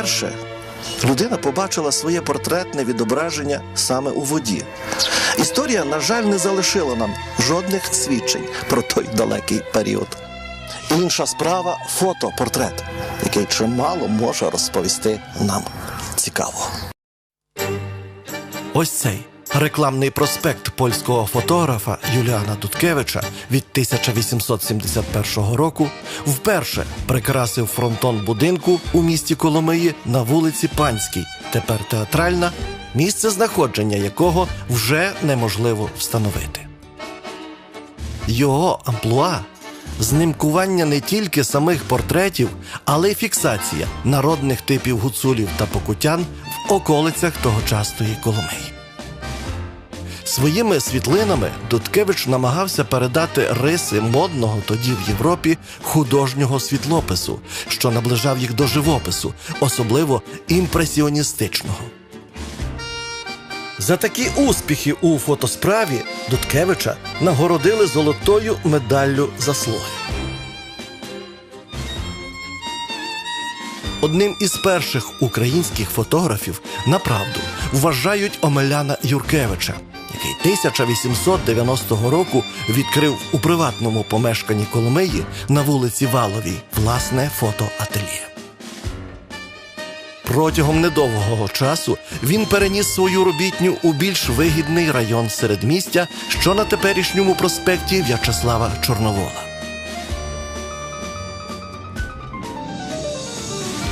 Уперше людина побачила своє портретне відображення саме у воді. Історія, на жаль, не залишила нам жодних свідчень про той далекий період. Інша справа фотопортрет, який чимало може розповісти нам цікаво. Ось цей рекламний проспект польського фотографа Юліана Дудкевича від 1871 року вперше прикрасив фронтон будинку у місті Коломиї на вулиці Панській, тепер театральна, місце знаходження якого вже неможливо встановити. Його амплуа знимкування не тільки самих портретів, але й фіксація народних типів гуцулів та покутян в околицях тогочасної Коломиї. Своїми світлинами Дудкевич намагався передати риси модного тоді в Європі художнього світлопису, що наближав їх до живопису, особливо імпресіоністичного. За такі успіхи у фотосправі Дудкевича нагородили золотою медаллю заслуги. Одним із перших українських фотографів направду вважають Омеляна Юркевича, 1890 року відкрив у приватному помешканні Коломиї на вулиці Валовій власне фотоательє. Протягом недовгого часу він переніс свою робітню у більш вигідний район середмістя, що на теперішньому проспекті В'ячеслава Чорновола.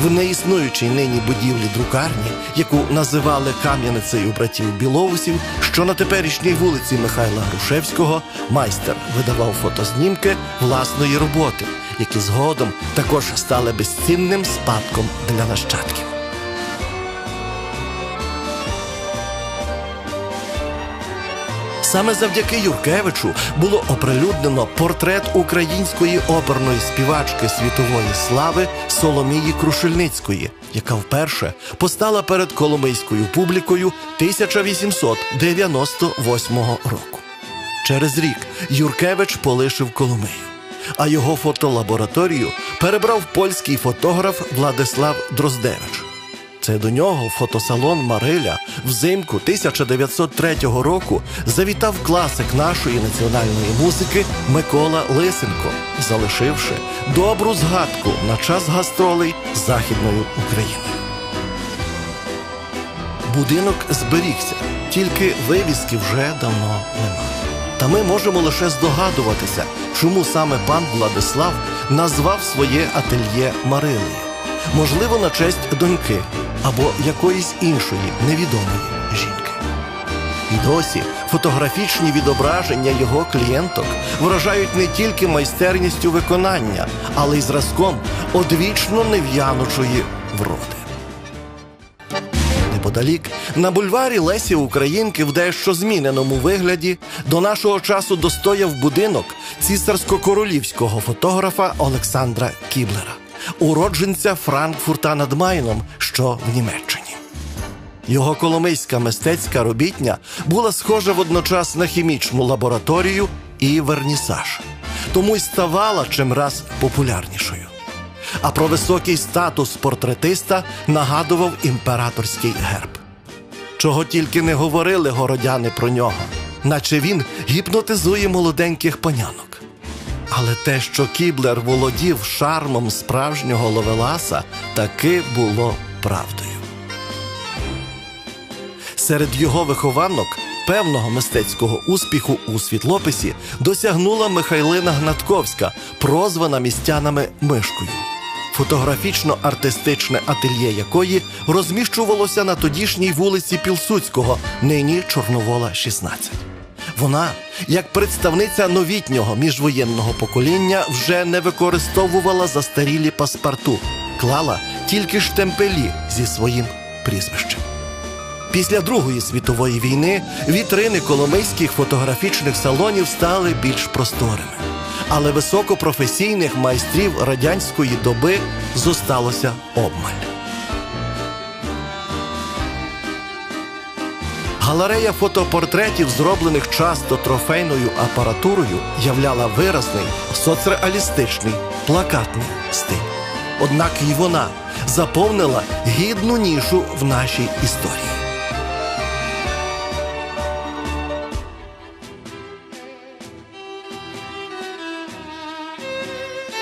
В неіснуючій нині будівлі друкарні, яку називали Кам'яницею братів Білоусів, що на теперішній вулиці Михайла Грушевського, майстер видавав фотознімки власної роботи, які згодом також стали безцінним спадком для нащадків. Саме завдяки Юркевичу було оприлюднено портрет української оперної співачки світової слави Соломії Крушельницької, яка вперше постала перед коломийською публікою 1898 року. Через рік Юркевич полишив Коломию, а його фотолабораторію перебрав польський фотограф Владислав Дроздевич. Це до нього фотосалон Мариля взимку 1903 року завітав класик нашої національної музики Микола Лисенко, залишивши добру згадку на час гастролей Західною Україною. Будинок зберігся, тільки вивіски вже давно нема. Та ми можемо лише здогадуватися, чому саме пан Владислав назвав своє ательє Марилею. Можливо, на честь доньки або якоїсь іншої невідомої жінки. І досі фотографічні відображення його клієнток вражають не тільки майстерністю виконання, але й зразком одвічно нев'янучої вроди. Неподалік на бульварі Лесі Українки в дещо зміненому вигляді до нашого часу достояв будинок цісарсько-королівського фотографа Олександра Кіблера, уродженця Франкфурта над Майном, що в Німеччині. Його коломийська мистецька робітня була схожа водночас на хімічну лабораторію і вернісаж, тому й ставала чимраз популярнішою. А про високий статус портретиста нагадував імператорський герб. Чого тільки не говорили городяни про нього, наче він гіпнотизує молоденьких панянок. Але те, що Кіблер володів шармом справжнього ловеласа, таки було правдою. Серед його вихованок певного мистецького успіху у світлописі досягнула Михайлина Гнатковська, прозвана містянами Мишкою. фотографічно-артистичне ательє якої розміщувалося на тодішній вулиці Пілсуцького, нині Чорновола, 16. Вона, як представниця новітнього міжвоєнного покоління, вже не використовувала застарілі паспорту, клала тільки штемпелі зі своїм прізвищем. Після Другої світової війни вітрини коломийських фотографічних салонів стали більш просторими, але високопрофесійних майстрів радянської доби зосталося обмаль. Галерея фотопортретів, зроблених часто трофейною апаратурою, являла виразний соцреалістичний плакатний стиль. Однак і вона заповнила гідну нішу в нашій історії.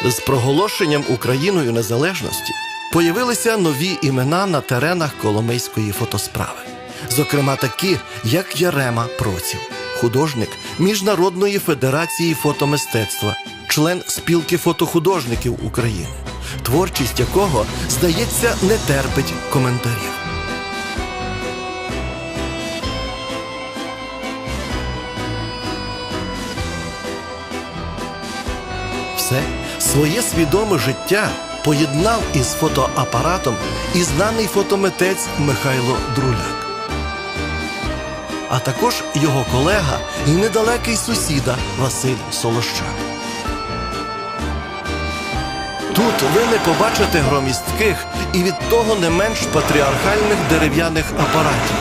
З проголошенням Україною незалежності появилися нові імена на теренах Коломийської фотосправи. Зокрема, такі, як Ярема Проців, художник Міжнародної федерації фотомистецтва, член спілки фотохудожників України, творчість якого, здається, не терпить коментарів. все своє свідоме життя поєднав із фотоапаратом і знаний фотометець Михайло Друляк. А також його колега і недалекий сусіда Василь Солощак. Тут ви не побачите громістких і від того не менш патріархальних дерев'яних апаратів.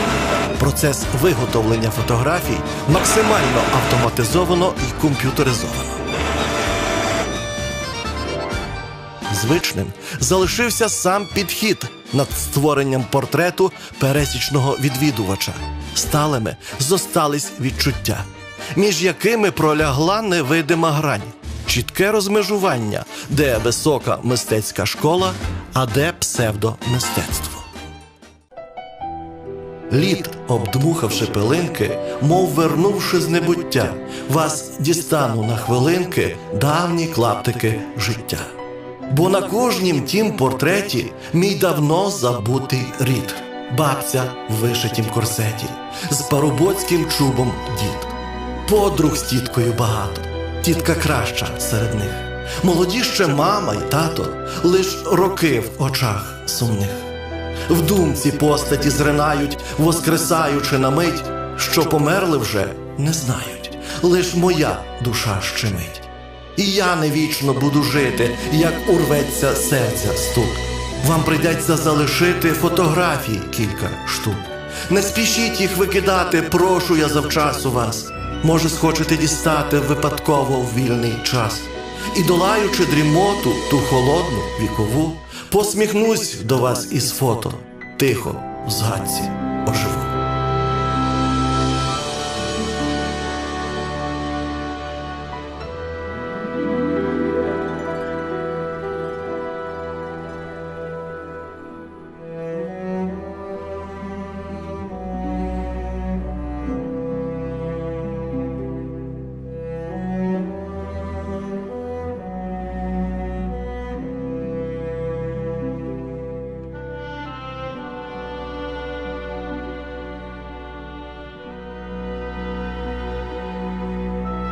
Процес виготовлення фотографій максимально автоматизовано і комп'ютеризовано. звичним залишився сам підхід над створенням портрету пересічного відвідувача. Сталими зостались відчуття, між якими пролягла невидима грань, чітке розмежування, де висока мистецька школа, а де псевдомистецтво. Лід, обдмухавши пилинки, мов вернувши з небуття, вас дістану на хвилинки давні клаптики життя. Бо на кожнім тім портреті мій давно забутий рід, бабця в вишитім корсеті, з парубоцьким чубом дід, подруг з тіткою багато, тітка краща серед них, молоді ще мама й тато, лиш роки в очах сумних. В думці постаті зринають, воскресаючи на мить, що померли вже не знають, лиш моя душа щемить. І я не вічно буду жити, як урветься серця стук. Вам прийдеться залишити фотографії кілька штук. Не спішіть їх викидати, прошу я завчасу вас. Може, схочете дістати випадково в вільний час. І долаючи дрімоту, ту холодну вікову, посміхнусь до вас із фото, тихо в згадці оживу.